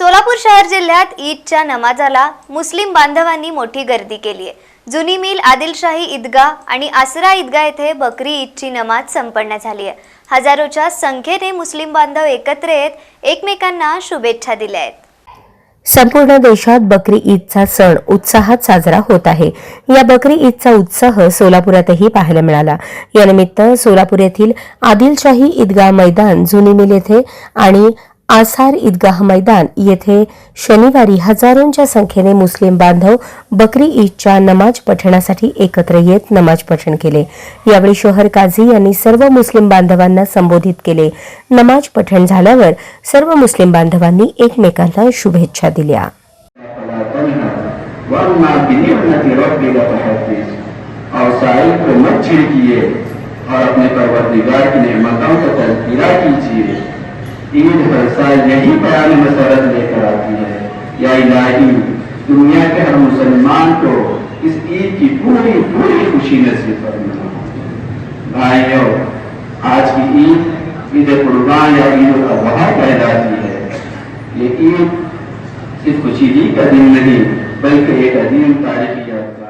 सोलापूर शहर जिल्ह्यात ईदच्या नमाजाला मुस्लिम बांधवांनी मोठी गर्दी केली आहे. जुनी मिल आदिलशाही ईदगाह आणि आसरा ईदगाह येथे बकरी ईदची नमाज संपन्न झाली आहे. हजारोच्या संख्येने मुस्लिम बांधव एकत्र येत एकमेकांना शुभेच्छा दिल्या आहेत. संपूर्ण देशात बकरी ईदचा सण उत्साहात साजरा होत आहे. या बकरी ईदचा उत्साह सोलापुरातही पाहायला मिळाला. यानिमित्त सोलापूर येथील आदिलशाही ईदगाह मैदान जुनी मिल येथे आणि आसार ईदगाह मैदान येथे शनिवारी हजारोंच्या संख्येने मुस्लिम बांधव बकरी ईदच्या नमाज पठणासाठी एकत्र येत नमाज पठण केले. यावेळी शोहर काझी यांनी सर्व मुस्लिम बांधवांना संबोधित केले. नमाज पठण झाल्यावर सर्व मुस्लिम बांधवांनी एकमेकांना शुभेच्छा दिल्या. और अपने की नियमताओं का तस्करा कीजिए عید ہر سال یہی بیان مسرت لے کر آتی ہے۔ یا الہی، دنیا کے ہر مسلمان کو اس عید کی پوری پوری خوشی نصیب فرما بھائیوں آج کی عید عید قربان یا عید الاضحیٰ کہلاتی ہے۔ یہ عید صرف خوشی کا دن نہیں، بلکہ ایک عظیم تاریخی یاد